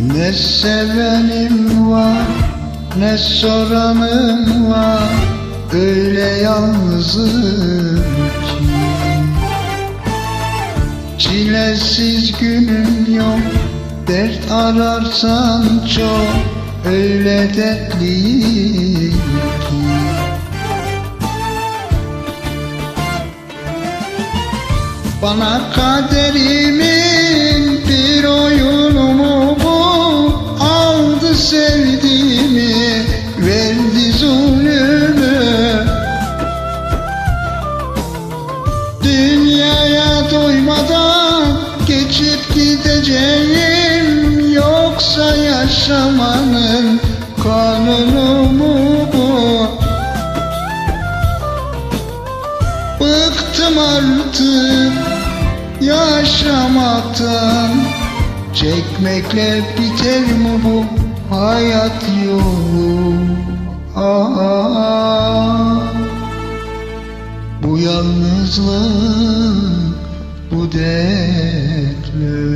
Ne sevenim var ne soranım var Öyle yalnızım ki. Çilesiz günüm yok Dert ararsan çok Öyle dertliyim ki. Bana kaderimin gideceğim Yoksa yaşamanın kanunu mu bu? Bıktım artık yaşamaktan Çekmekle biter mi bu hayat yolu? Ah, Bu yalnızlık bu dertler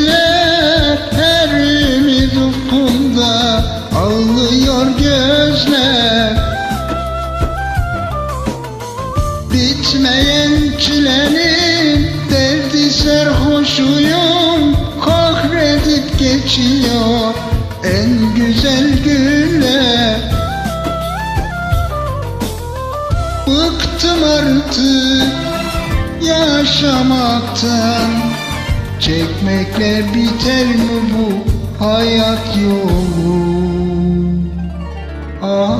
Bitmeyen çilenin derdi serhoşuyum. Kahredip geçiyor en güzel günler. Bıktım artık yaşamaktan. Çekmekle biter mi bu hayat yolu Ah,